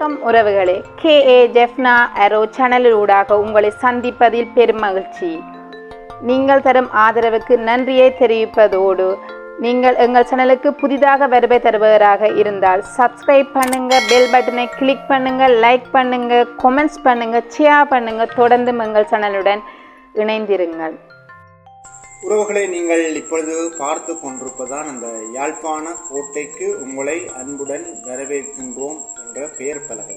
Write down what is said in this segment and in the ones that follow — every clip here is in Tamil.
வணக்கம் உறவுகளே. கே. ஏ. ஜெஃப்னா அரோ சேனலிலூடாக உங்களை சந்திப்பதில் பெருமகிழ்ச்சி நீங்கள் தரும் ஆதரவுக்கு நன்றியை தெரிவிப்பதோடு நீங்கள் எங்கள் சேனலுக்கு புதிதாக வருகை தருபவராக இருந்தால் சப்ஸ்கிரைப் பண்ணுங்க பெல் பட்டனை கிளிக் பண்ணுங்க லைக் பண்ணுங்க கொமெண்ட்ஸ் பண்ணுங்க ஷேர் பண்ணுங்க தொடர்ந்து எங்கள் சேனலுடன் இணைந்திருங்கள். உறவுகளை நீங்கள் இப்பொழுது பார்த்து கொண்டிருப்பதான் அந்த யாழ்ப்பாண கோட்டைக்கு உங்களை அன்புடன் வரவேற்கின்றோம் என்ற பெயர் பலகை.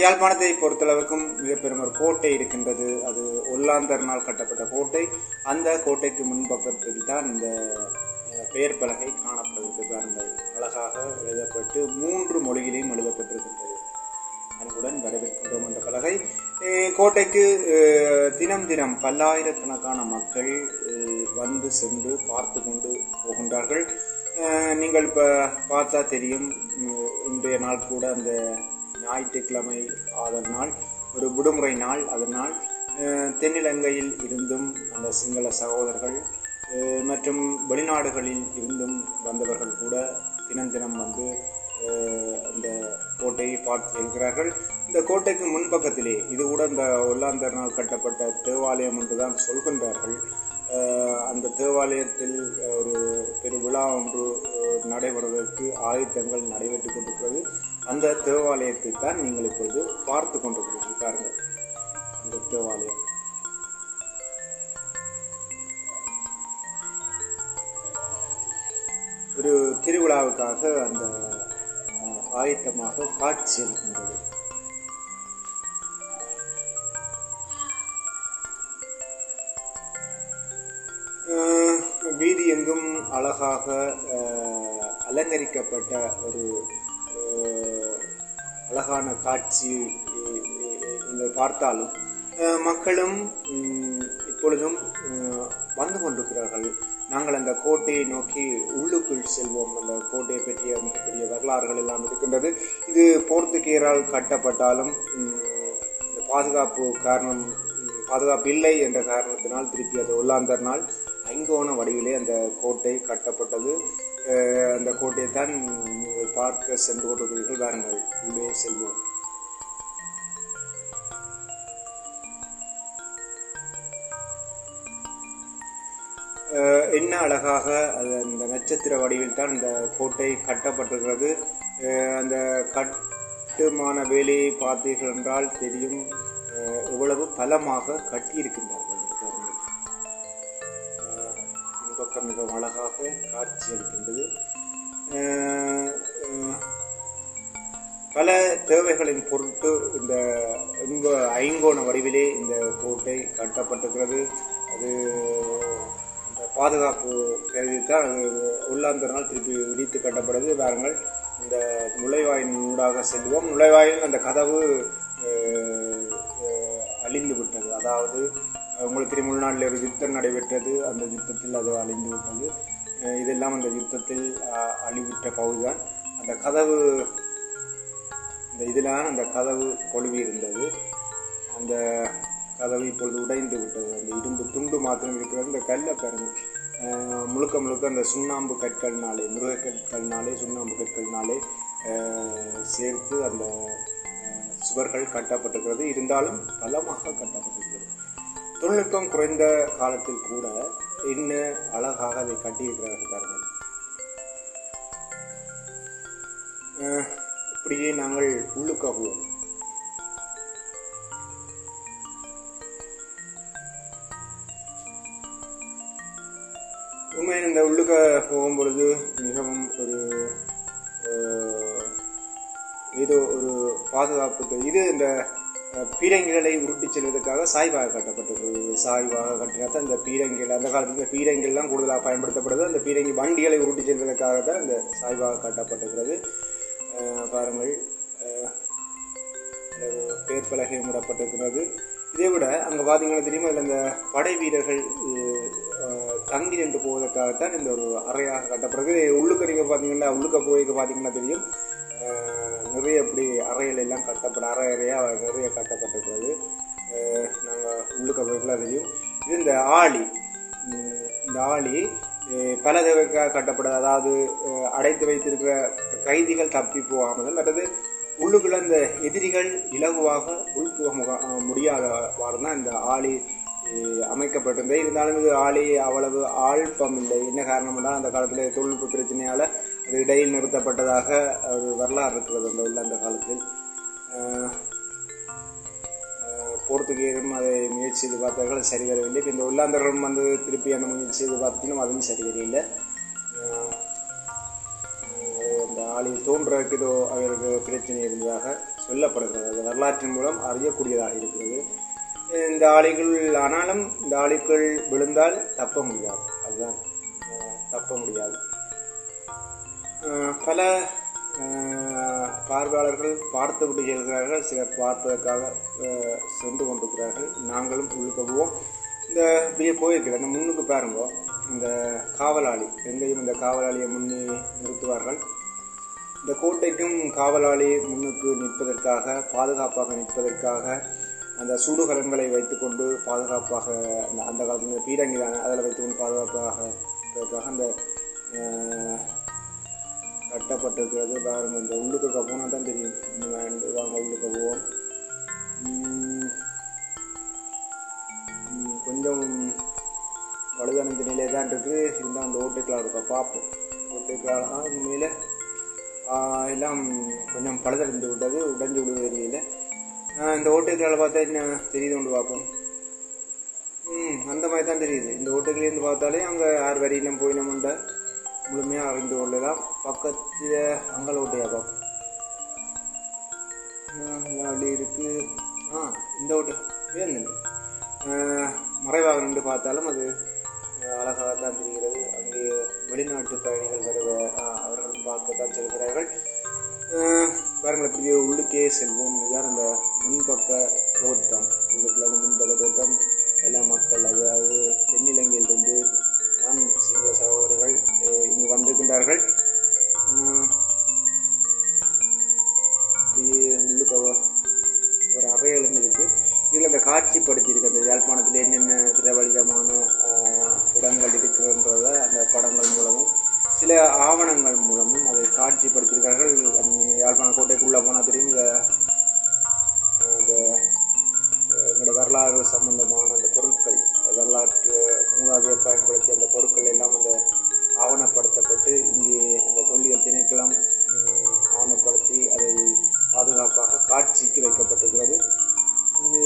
யாழ்ப்பாணத்தை பொறுத்தளவுக்கும் மிக பெரும் ஒரு கோட்டை இருக்கின்றது. அது ஒல்லாந்தர்னால் கட்டப்பட்ட கோட்டை. அந்த கோட்டைக்கு முன்பக்கத்தில் தான் இந்த பெயர் பலகை காணப்படுகிறது. பாருங்கள் அழகாக எழுதப்பட்டு மூன்று மொழியிலையும் எழுதப்பட்டிருக்கின்றது. அன்புடன் வரவேற்கின்றோம் என்ற பலகை. கோட்டைக்கு தினம் தினம் பல்லாயிரக்கணக்கான மக்கள் வந்து சென்று பார்த்து கொண்டு போகின்றார்கள். நீங்கள் இப்போ பார்த்தா தெரியும் இன்றைய நாள் கூட அந்த ஞாயிற்றுக்கிழமை அதனால் ஒரு விடுமுறை நாள் அதனால் தென்னிலங்கையில் இருந்தும் அந்த சிங்கள சகோதரர்கள் மற்றும் வெளிநாடுகளில் இருந்தும் வந்தவர்கள் கூட தினம் தினம் வந்து இந்த கோட்டையை பார்த்து செல்கிறார்கள். இந்த கோட்டைக்கு முன்பக்கத்திலே இது கூட இந்த ஒல்லாந்தர்னால் கட்டப்பட்ட தேவாலயம் என்றுதான் சொல்கின்றார்கள். அந்த தேவாலயத்தில் ஒரு பெரு விழா ஒன்று நடைபெறுவதற்கு ஆயத்தங்கள் நடைபெற்றுக் கொண்டிருக்கிறது. அந்த தேவாலயத்தை தான் நீங்கள் இப்பொழுது பார்த்து கொண்டிருக்கிறீர்கள். பாருங்கள் அந்த தேவாலயம். ஒரு திருவிழாவுக்காக அந்த ஆயத்தமாக காட்சி இருக்கின்றது அழகாக அலங்கரிக்கப்பட்ட ஒரு அழகான காட்சி நீங்கள் பார்த்தாலும் மக்களும் இப்பொழுதும் வந்து கொண்டிருக்கிறார்கள். நாங்கள் அந்த கோட்டையை நோக்கி உள்ளுக்குள் செல்வோம். அந்த கோட்டையை பற்றிய மிகப்பெரிய வரலாறுகள் எல்லாம் இருக்கின்றது. இது போர்த்துகீயரால் கட்டப்பட்டாலும் இந்த பாதுகாப்பு காரணம் பாதுகாப்பு இல்லை என்ற காரணத்தினால் திருப்பி அது ஒல்லாந்தர்னால் ஐங்கோண வடிவிலே அந்த கோட்டை கட்டப்பட்டது. அந்த கோட்டையை தான் நீங்கள் பார்க்க சென்று கொண்டிருக்கிறீர்கள் வாருங்கள் உள்ளே செல்வோம். அஹ் என்ன அழகாக அந்த நட்சத்திர வடிவில் தான் இந்த கோட்டை கட்டப்பட்டிருக்கிறது. அஹ் அந்த கட்டுமான வேலையை பார்த்தீர்கள் என்றால் தெரியும். அஹ் எவ்வளவு பலமாக கட்டியிருக்கின்றது மிகவும் அழகாக காட்சி அளிக்கின்றது. பல தேவைகளின் பொருட்டு இந்த இன்ப ஐங்கோண வடிவிலே இந்த கோட்டை கட்டப்பட்டிருக்கிறது. அது அந்த பாதுகாப்பு கருதி தான் அது உள்ளாந்தனால் திருப்பி இடித்து கட்டப்படுது. பாருங்கள் இந்த நுழைவாயின் ஊடாக செல்வோம். நுழைவாயில் அந்த கதவு அழிந்து விட்டது. அதாவது உங்களுக்கு தெரியும் உள்நாட்டில் ஒரு யுத்தம் நடைபெற்றது. அந்த யுத்தத்தில் அது அழிந்து விட்டது. இதெல்லாம் அந்த யுத்தத்தில் அழிவிட்ட அழிவுற்ற பகுதிதான். அந்த கதவு இந்த இதிலான அந்த கதவு கொழுவி இருந்தது. அந்த கதவு இப்பொழுது உடைந்து விட்டது. அந்த இரும்பு துண்டு மாத்திரம் இருக்கிறது. இந்த கல்லை பாருங்க. முழுக்க முழுக்க அந்த சுண்ணாம்பு கற்கள்னாலே மிருக கற்கள்னாலே சுண்ணாம்பு கற்கள்னாலே சேர்த்து அந்த சுவர்கள் கட்டப்பட்டிருக்கிறது. இருந்தாலும் பலமாக கட்டப்பட்டிருக்கிறது. தொழில்நுட்பம் குறைந்த காலத்தில் கூட என்ன அழகாக அதை கட்டியிருக்கிறார்கள் பாருங்கள். அஹ், இப்படியே நாங்கள் உள்ளுக்காகுவோம் உண்மையில் இந்த உள்ளுக்க போகும் பொழுது மிகவும் ஒரு அஹ், ஏதோ ஒரு பாதுகாப்பு இது இந்த பீரங்கிகளை உருட்டிச் செல்வதற்காக சாய்வாக கட்டப்பட்டிருக்கிறது சாய்வாக கட்டினா இந்த பீரங்கிகள் அந்த காலத்தில் இந்த பீரங்கிகள்லாம் கூடுதலாக பயன்படுத்தப்படுது. அந்த பீரங்கி வண்டிகளை உருட்டிச் செல்வதற்காக தான் இந்த சாய்வாக கட்டப்பட்டிருக்கிறது. பாருங்கள். அஹ், இந்த பேர் பலகை இதை விட அங்கே பார்த்தீங்கன்னா தெரியுமா இதில் இந்த படை வீரர்கள் தங்கி நின்று போவதற்காகத்தான் இந்த ஒரு அறையாக கட்டப்படுறது உள்ளுக்க நீங்கள் பார்த்தீங்கன்னா உள்ளுக்க போய்க்கு பார்த்தீங்கன்னா தெரியும். நிறைய இப்படி அறைகள் எல்லாம் கட்டப்பட அறை அறையாக நிறைய கட்டப்பட்டிருக்கிறது. நாங்கள் உள்ளுக்க போய்க்குலாம் தெரியும் இது இந்த ஆளி. இந்த ஆளி பல தேவைக்காக கட்டப்பட அதாவது அடைத்து வைத்திருக்கிற கைதிகள் தப்பி போகாமல் மற்றது உள்ளுக்குள்ள இந்த எதிரிகள் இலகுவாக உள்புக முக முடியாதவாறு தான் இந்த ஆளி அமைக்கப்பட்டிருந்தது. இருந்தாலும் இது ஆளி அவ்வளவு ஆழ்பம் இல்லை. என்ன காரணம் அந்த காலத்தில் தொழில்நுட்ப பிரச்சனையால் அது இடையில் நிறுத்தப்பட்டதாக ஒரு வரலாறு இருக்கிறது அந்த உள்ள அந்த காலத்தில் போர்த்துகீரும் அதை முயற்சி செய்து பார்த்தார்கள் சரி வரவில்லை. இப்போ இந்த உள்ளாந்தர்களும் வந்து திருப்பி அந்த முயற்சி செய்து பார்த்துட்டிலும் அதுவும் சரி வரையில்லை அந்த ஆளி தோன்றதுக்கு ஏதோ அவருக்கு பிரச்சனை இருந்ததாக சொல்லப்படுகிறது. அது வரலாற்றின் மூலம் அறியக்கூடியதாக இருக்கிறது. இந்த ஆலைகள் ஆனாலும் இந்த ஆலைகள் விழுந்தால் தப்ப முடியாது. அதுதான். தப்ப முடியாது. பல பார்வையாளர்கள் பார்த்து விட்டு செல்கிறார்கள் சிலர் பார்ப்பதற்காக சென்று கொண்டிருக்கிறார்கள். நாங்களும் உள்ளுக்கு போவோம் இந்த இப்படியே போயிருக்கிற அந்த முன்னுக்கு பாருங்க. இந்த காவலாளி எங்கேயும் இந்த காவலாளியை முன்னே நிறுத்துவார்கள். இந்த கோட்டைக்கும் காவலாளி முன்னுக்கு நிற்பதற்காக பாதுகாப்பாக நிற்பதற்காக அந்த சுடுகலன்களை வைத்துக்கொண்டு பாதுகாப்பாக அந்த அந்த காலத்தில் பீரங்கி தானே அதில் வைத்துக்கொண்டு பாதுகாப்பாக அந்த கட்டப்பட்டிருக்கிறது. பாருங்கள் இந்த உள்ளுக்கு போனால் தான் தெரியும். இந்த வேண்டு வாங்க உள்ளுக்கு போவோம். கொஞ்சம் பழுதடைந்த நிலையை தான் இருக்குது. இருந்தால் அந்த ஓட்டைக்கெலாம் இருக்கா பார்ப்போம். ஓட்டைக்கெலாம் உண்மையில் எல்லாம் கொஞ்சம் பழுதடைந்து விட்டது உடைஞ்சு விடுவது தெரியல. இந்த ஓட்டுக்கலால் பார்த்தா என்ன தெரியுது கொண்டு பார்ப்போம். ம் அந்த மாதிரி தான் தெரியுது. இந்த ஓட்டைக்கிலேருந்து பார்த்தாலே அங்கே யார் வரையிலும் போயினமுண்ட முழுமையாக அறிந்து கொள்ளலாம். பக்கத்தில் அங்கலோட்டையா பார்ப்போம் வழி இருக்கு. ஆ இந்த ஓட்டு வேணும் மறைவாக நின்று பார்த்தாலும் அது அழகாக தான் தெரிகிறது. அங்கே வெளிநாட்டு பயணிகள் வருவ ஆஹ், அவர்கள் பார்க்கத்தான் செல்கிறார்கள். பாருங்கள் இப்படி உள்ளுக்கே செல்வோம். இதுதான் அந்த முன்பக்க தோட்டம். உள்ளுக்குள்ள அந்த முன்பக்க தோட்டம். பல மக்கள் அதாவது தென்னிலங்கையிலிருந்து நான் சிங்கள சகோதரர்கள் இங்கு வந்திருக்கின்றார்கள். அப்படியே ஒரு அறைகளும் இருக்கு. இதில் அந்த காட்சிப்படுத்தியிருக்கு அந்த யாழ்ப்பாணத்தில் என்னென்ன பிரபலியமான இடங்கள் இருக்குன்றத அந்த படங்கள் மூலமும் சில ஆவணங்கள் மூலமும் அதை காட்சிப்படுத்தியிருக்கார்கள் யாழ்ப்பாண கோட்டைக்குள்ளே போனால் தெரியும். இந்த எங்களோட வரலாறு சம்பந்தமான அந்த பொருட்கள் வரலாற்று மூலாதையை பயன்படுத்திய அந்த பொருட்கள் எல்லாம் அந்த ஆவணப்படுத்தப்பட்டு இங்கே அந்த தொல்லியல் திணைக்களம் ஆவணப்படுத்தி அதை பாதுகாப்பாக காட்சிக்கு வைக்கப்பட்டிருக்கிறது. அது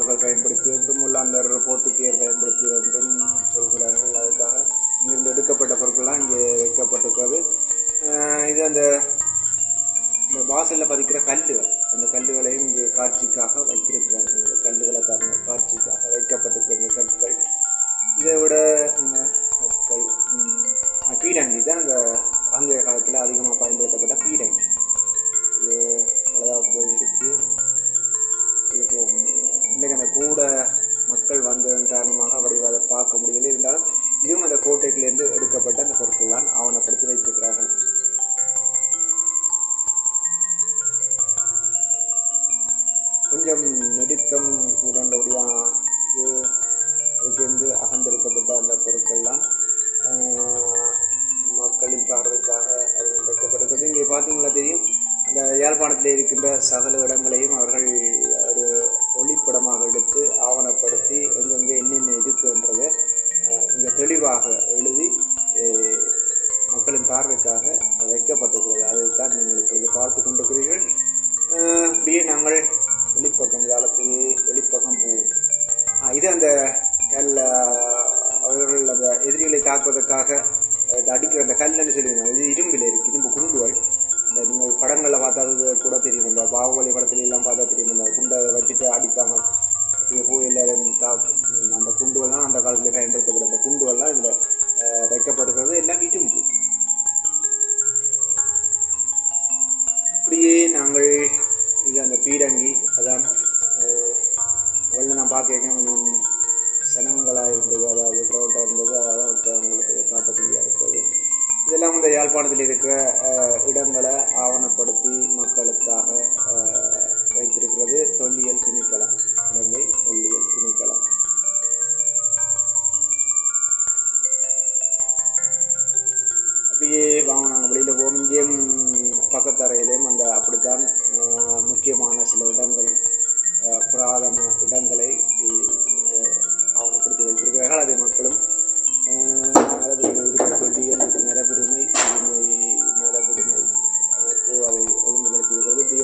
அவர்கள் சோழர்கள் பயன்படுத்தி என்றும் உள்ளாந்தர் போர்த்துக்கியர் பயன்படுத்தி என்றும் சொல்கிறார்கள். அதுக்காக இங்கிருந்து எடுக்கப்பட்ட பொருட்கள்லாம் இங்கே வைக்கப்பட்டிருக்கிறது. இது அந்த இந்த வாசலில் பதிக்கிற கல்லுகள். அந்த கல்லுகளையும் இங்கே காட்சிக்காக வைத்திருக்கிறார்கள். இந்த கல்லுகளை பாருங்க காட்சிக்காக வைக்கப்பட்டிருக்கிற இந்த கற்கள். இதை விட கற்கள் ம், பீரங்கி தான் அந்த ஆங்கிலேய காலத்தில் அதிகமாக பயன்படுத்தப்பட்ட பீரங்கி இது பலதாக போயிருக்கு. இப்போ இன்றைக்கு அந்த கூட மக்கள் வந்ததன் காரணமாக வடிவ அதை பார்க்க முடியல. இருந்தாலும் இதுவும் அந்த கோட்டைக்கிலேருந்து எடுக்கப்பட்ட அந்த பொருட்கள்லாம் ஆவணப்படுத்தி வைத்திருக்கிறார்கள். கொஞ்சம் நெருக்கம் உடனடியாக இது அதுக்கேந்து அகந்தெடுக்கப்பட்ட அந்த பொருட்கள்லாம் மக்களின் பார்வைக்காக அது வைக்கப்பட்டிருக்கிறது. இங்கே பார்த்தீங்களா தெரியும்? அந்த யாழ்ப்பாணத்தில் இருக்கின்ற சகல இடங்களையும் எடுத்து ஆவணப்படுத்தி எங்கெங்கே என்னென்ன இருக்குன்றதை இங்கே தெளிவாக எழுதி மக்களின் பார்வைக்காக அப்படியே நாங்கள் இது அந்த பீரங்கி அதான் அஹ், நான் பார்க்க கொஞ்சம் சனங்களாக இருந்தது அதாவது க்ரௌண்டாக இருந்தது அதான் இப்போ அவங்களுக்கு காட்டக்கூடியா இருக்கிறது இதெல்லாம் இந்த யாழ்ப்பாணத்தில் இருக்கிற இடங்களை ஆவணப்படுத்தி மக்களுக்காக வைத்திருக்கிறது தொல்லியல் திணைக்களம். இலங்கை தொல்லியல் திணைக்களம். அப்படியே வாங்க நாங்கள் வெளியில் போவோம். இங்கேயும் பக்கத்தரையிலேயும் அந்த அப்படித்தான் முக்கியமான சில இடங்கள் புராதன இடங்களை ஆவணப்படுத்தி வைத்திருக்கிறார்கள். அதே மக்களும் அஹ், உரிமை தொல்லியல் மரபுரிமை உரிமை மரபுரிமை அமைப்பு அதை ஒழுங்குபடுத்தியிருக்கிறது. இப்படி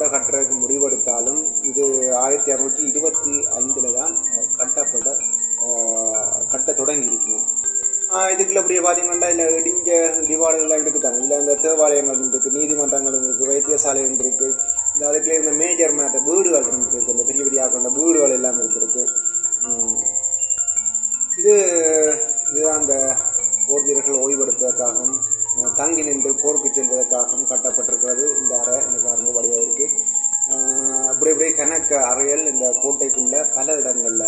கோட்டை கட்டுறதுக்கு முடிவெடுத்தாலும் இது ஆயிரத்தி அறுநூற்றி இருபத்தி ஐந்தில் தான் கட்டப்பட கட்ட தொடங்கி இருக்கணும் இதுக்குள்ள அப்படியே பார்த்தீங்கன்னா இதில் இடிஞ்ச இடிபாடுகள்லாம் இருக்குதானே? இதில் இந்த தேவாலயங்கள் இருக்குது நீதிமன்றங்கள் இருக்குது வைத்தியசாலை இருக்கு. இந்த அதுக்குள்ளே இந்த மேஜர் மேட்டர் வீடுகள் இருந்திருக்கு இந்த பெரிய பெரிய ஆக்கிற வீடுகள் எல்லாம் இருந்திருக்கு இது இதுதான் அந்த போர் வீரர்கள் ஓய்வெடுப்பதற்காகவும் தங்கி நின்று போருக்கு செல்வதற்காகவும் கட்டப்பட்டிருக்கிறது இந்த அறை. இந்த பாருங்க வடிவாக இருக்கு. அப்படி அப்படியே கணக்க அறைகள் இந்த கோட்டைக்குள்ள பல இடங்களில்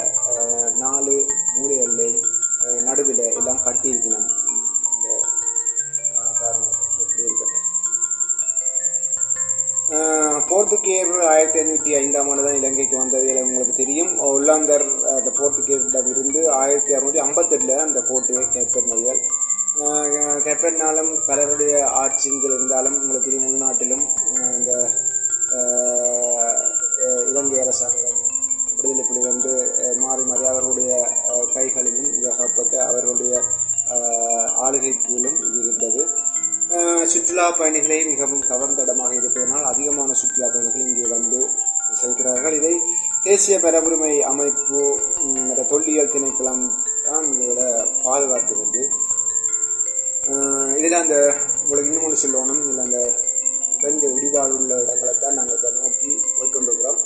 நாலு மூலைகள்லையும் நடுவில் எல்லாம் கட்டியிருக்கணும் இந்த காரணம் எப்படி இருக்கு ஆஹ் ஆயிரத்தி ஐநூற்றி ஐந்தாம் ஆண்டு தான் இலங்கைக்கு வந்த வேலை உங்களுக்கு தெரியும். உள்ளாந்தர் அந்த போர்த்துகேரிடம் இருந்து ஆயிரத்தி அறுநூற்றி ஐம்பத்தெட்டில் அந்த கோட்டையை கைப்பற்றினவர்கள் ஆஹ் பலருடைய ஆட்சிகள் இருந்தாலும் உங்களுக்கு தெரியும் உள்நாட்டிலும் இந்த இலங்கை அரசாங்கம் விடுதலை புலி வந்து மாறி மாறி அவர்களுடைய கைகளிலும் இது அவர்களுடைய ஆஹ் இது இருந்தது. சுற்றுலா பயணிகளை மிகவும் கவர்ந்த இடமாக இருப்பதனால் அதிகமான சுற்றுலா பயணிகள் இங்கே வந்து செல்கிறார்கள். இதை தேசிய பெறவுரிமை அமைப்பு மற்ற தொல்லியல் திணைக்களம் தான் இதோட பாதுகாத்து வந்து இதில் அந்த உங்களுக்கு இன்னும் ஒன்று சொல்லணும். இதில் அந்த இடைஞ்ச இடிபாடு உள்ள இடங்களை தான் நாங்கள் இப்போ நோக்கி போய்கொண்டிருக்கிறோம்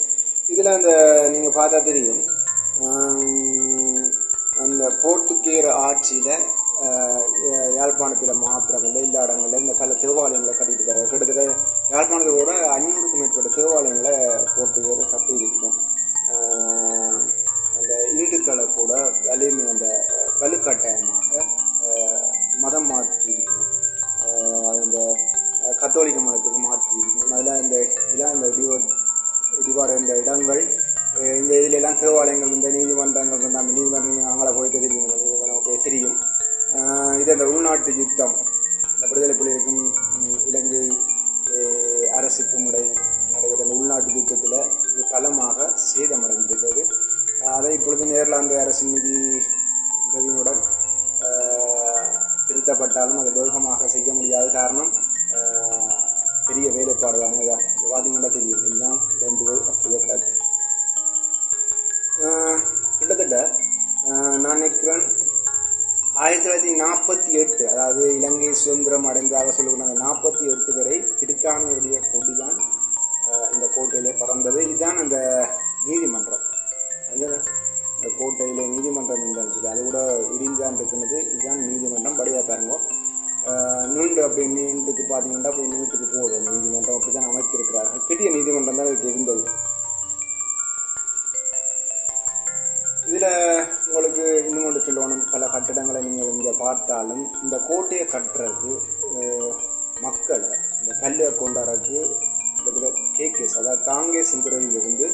இதில் அந்த நீங்கள் பார்த்தா தெரியும். அந்த போர்த்துகேயர் ஆட்சியில் யாழ்ப்பாணத்தில் மாத்திரமில்லை. நாற்பத்தி எட்டு அதாவது இலங்கை சுதந்திரம் அடைந்ததாக சொல்லுகிற அந்த நாற்பத்தி எட்டு வரை பிரித்தானியருடைய கொடிதான் அஹ், இந்த கோட்டையிலே பறந்தது. இதுதான் அந்த நீதிமன்றம். இந்த கோட்டையிலே நீதிமன்றம் இருந்துச்சு அது கூட விரிஞ்சான் இருக்கிறது இதுதான் நீதிமன்றம் படியா பாருங்க நீண்டு அப்படி நீண்டுக்கு பார்த்தீங்கன்னா அப்படி நீட்டுக்கு போதும். நீதிமன்றம் அப்படி தான் அமைத்திருக்கிறார்கள். பெரிய நீதிமன்றம் தான் இதுக்கு இருந்தது. இதுல உங்களுக்கு இன்னும் ஒன்று சொல்லணும். பல கட்டிடங்களை நீங்கள் இங்கே பார்த்தாலும் இந்த கோட்டையை கட்டுறது மக்களை இந்த கல்லை கொண்டாடுறதுக்கு கிட்டத்தட்ட கேகேஸ் அதாவது காங்கேஸ் துறையிலிருந்து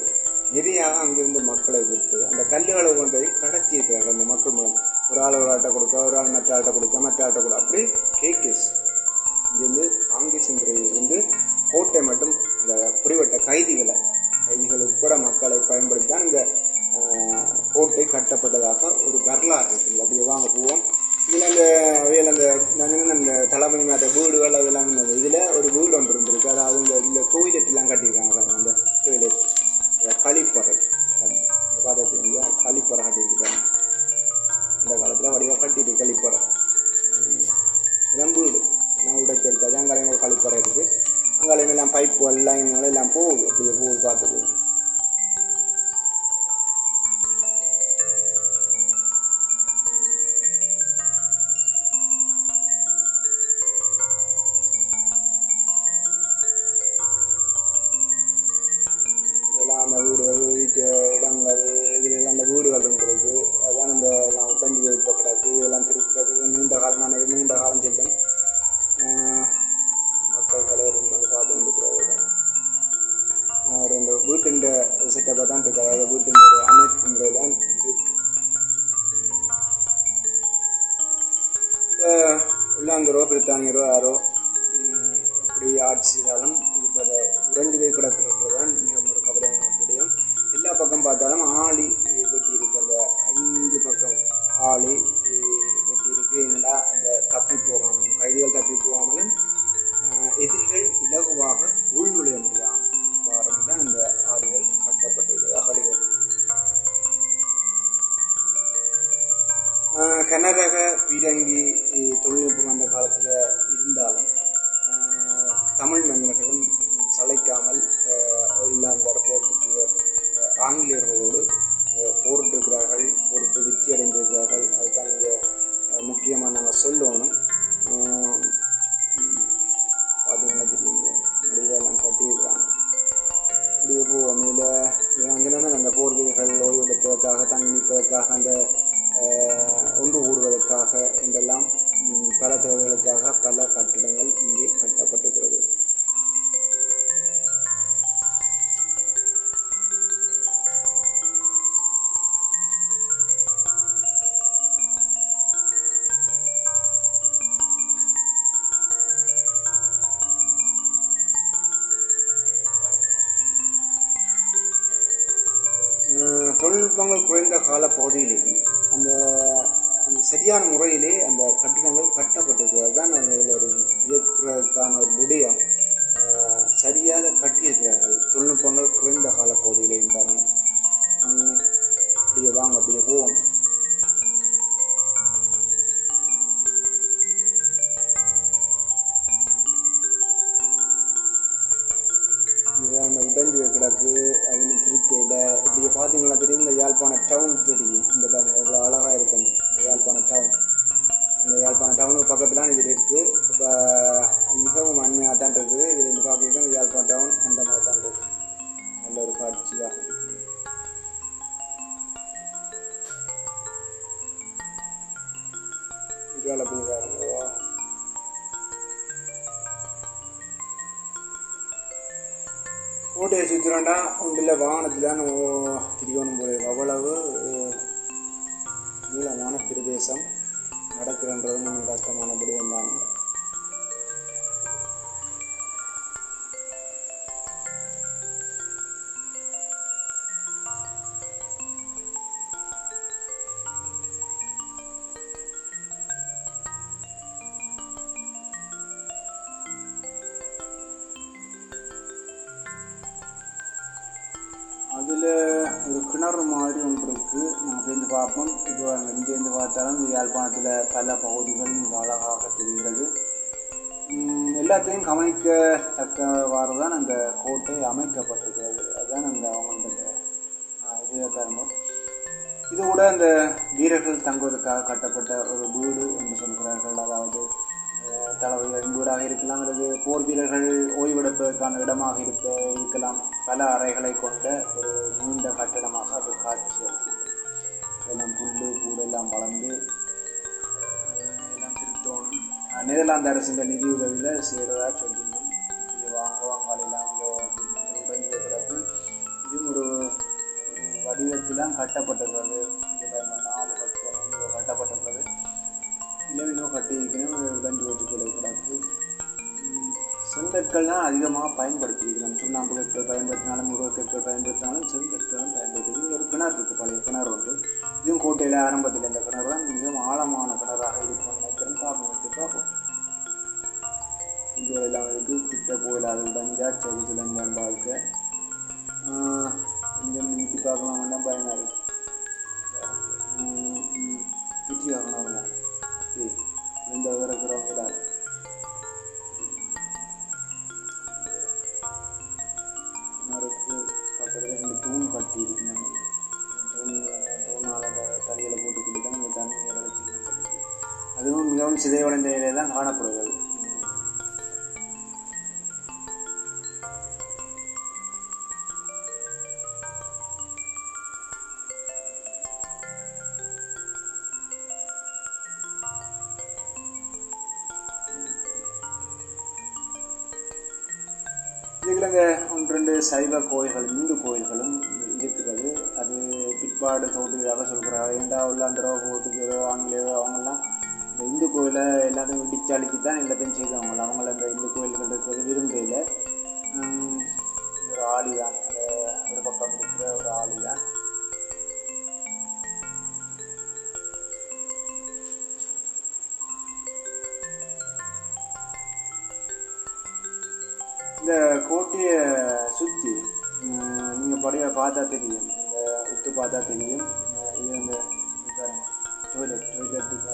நிறைய அங்கிருந்து மக்களை விட்டு அந்த கல்லுகளை கொண்டு போய் கடத்தி அந்த மக்கள் மூலம். ஒரு ஆள் ஒரு ஆள்கிட்ட கொடுக்க ஒரு ஆள் மற்ற ஆள்கிட்ட கொடுக்க மற்ற ஆள்கிட்ட கொடுக்க. அப்படி கேகேஸ் இங்கேருந்து காங்கேஸ் இருந்து கோட்டை மட்டும் அந்த குறிப்பிட்ட கைதிகளை கைதிகள் உட்பட மக்களை பயன்படுத்தி தான் இந்த கோட்டை கட்டப்பட்டதாக ஒரு வரலாறு இருக்குது. அப்படியே வாங்க போவோம். இதில் அந்த அவையில் அந்த நான் அந்த இந்த தலைமை வீடுகள் அதெல்லாம் இருந்தது இதில் ஒரு வீடு ஒன்று இருந்திருக்கு. அதாவது இந்த இந்த டொய்லெட் கட்டியிருக்காங்க பாருங்க. அந்த டொய்லெட் கழிப்பறை. பார்த்தது இந்த கழிப்பறை கட்டியிருக்காங்க. அந்த காலத்தில் வடிவாக கட்டிட்டு கழிப்பறை. உம், இதான் வீடு. நான் உடைச்சு எடுத்தாச்சு. ஒரு கழிப்பறை இருக்குது அங்கே எல்லாம் பைப்பு எல்லாம் எல்லாம் போகுது. அப்படியே போகுது பார்த்து போகாமலும் எதிரிகள் இலகுவாக உள்நுழைய முடியாமல் வாரம் தான் இந்த ஆளுகள் கட்டப்பட்டது அகலிகள் ஆஹ் கனரக பீரங்கி தொழில்நுட்பம் அந்த காலத்தில் இருந்தாலும் ஆஹ் தமிழ் மன்னர்களும் சளைக்காமல் ஆஹ் இல்லாந்தர் போர்த்துகீயர் ஆங்கிலேயர்களோடு போரிட்டிருக்கிறார்கள் போரிட்டு வெற்றி அடைந்திருக்கிறார்கள் அதுதான் இங்கே முக்கியமாக நாங்கள் சொல்லணும். முடிவெல்லாம் கட்டியிருக்கிறாங்க இப்படியே போவோம் அந்த போர் வீரர்கள் ஓய்வெடுப்பதற்காக தங்கி நிற்பதற்காக அந்த ஒன்று கூடுவதற்காக என்றெல்லாம் பல தேவைகளுக்காக பல கட்டிடங்கள் இங்கே கட்டப்பட்டு இந்த தெரியும் இந்த பேங்க் எவ்வளோ அழகாக எல்லாத்தையும் தான் அந்த கோட்டை அமைக்கப்பட்டிருக்கிறது. அதுதான் அந்த அவங்களோட இது பாருங்க இது கூட அந்த வீரர்கள் தங்குவதற்காக கட்டப்பட்ட ஒரு வீடு என்று சொல்கிறார்கள். அதாவது அஹ், தளபதிகளின் வீடாக இருக்கலாம் அல்லது போர் வீரர்கள் ஓய்வெடுப்பதற்கான இடமாக இருக்க இருக்கலாம். பல அறைகளை கொண்ட ஒரு நீண்ட கட்டிடமாக அது காட்சி அளிக்கிறது. எல்லாம் புல்லு கூடெல்லாம் வளர்ந்து எல்லாம் திருத்தோணும். அஹ், நெதர்லாந்து அரசின் நிதியுதவியில் செய்கிறதா இது வாங்க அவங்க அங்கே உடஞ்சி கிடக்கு இதுவும் ஒரு ஒரு வடிவத்தில் கட்டப்பட்டிருக்கிறது. இந்த பாருங்க நாலு பக்கம் கட்டப்பட்டிருக்கிறது. இளவினோ கட்டியிருக்கணும் உடஞ்சி ஓட்டி கொள்ள கிடக்கு. உம், செங்கற்கள் தான் அதிகமாக பயன்படுத்தியிருக்கிறோம். சுண்ணாம்பு கற்கள் பயன்படுத்தினாலும் முருகக்கற்கள் பயன்படுத்தினாலும் செங்கற்களும் பயன்படுத்தி ஒரு கிணறு இருக்குது பழைய கிணறு ஒன்று இதுவும் கோட்டையில் ஆரம்பத்தில் இந்த கிணறு தான். மிகவும் ஆழமான கிணறு. கிட்ட போயில அது உடஞ்சா சரி சுழஞ்சான் பார்க்க கொஞ்சம் நிறுத்தி பார்க்கலாம் வேண்டாம் பயமாக இருக்கு பிச்சு ஆகணும் சரி ரெண்டு இந்த இருக்கிறவங்க தான் கிணறுக்கு பக்கத்தில் ரெண்டு தூண் கட்டி இருக்குங்க தூண் தூணால் அந்த தடியில் போட்டுக்கிட்டு தான் இந்த தண்ணியை விளைச்சி அதுவும் மிகவும் சிதைவடைந்த நிலையில் தான் காணப்படுகிறது. கோட்டையை சுற்றி நீங்கள் படைய பார்த்தா தெரியும். இந்த உத்து பார்த்தா தெரியும். அஹ் இது அந்த டாய்லெட் டாய்லெட்டுக்கு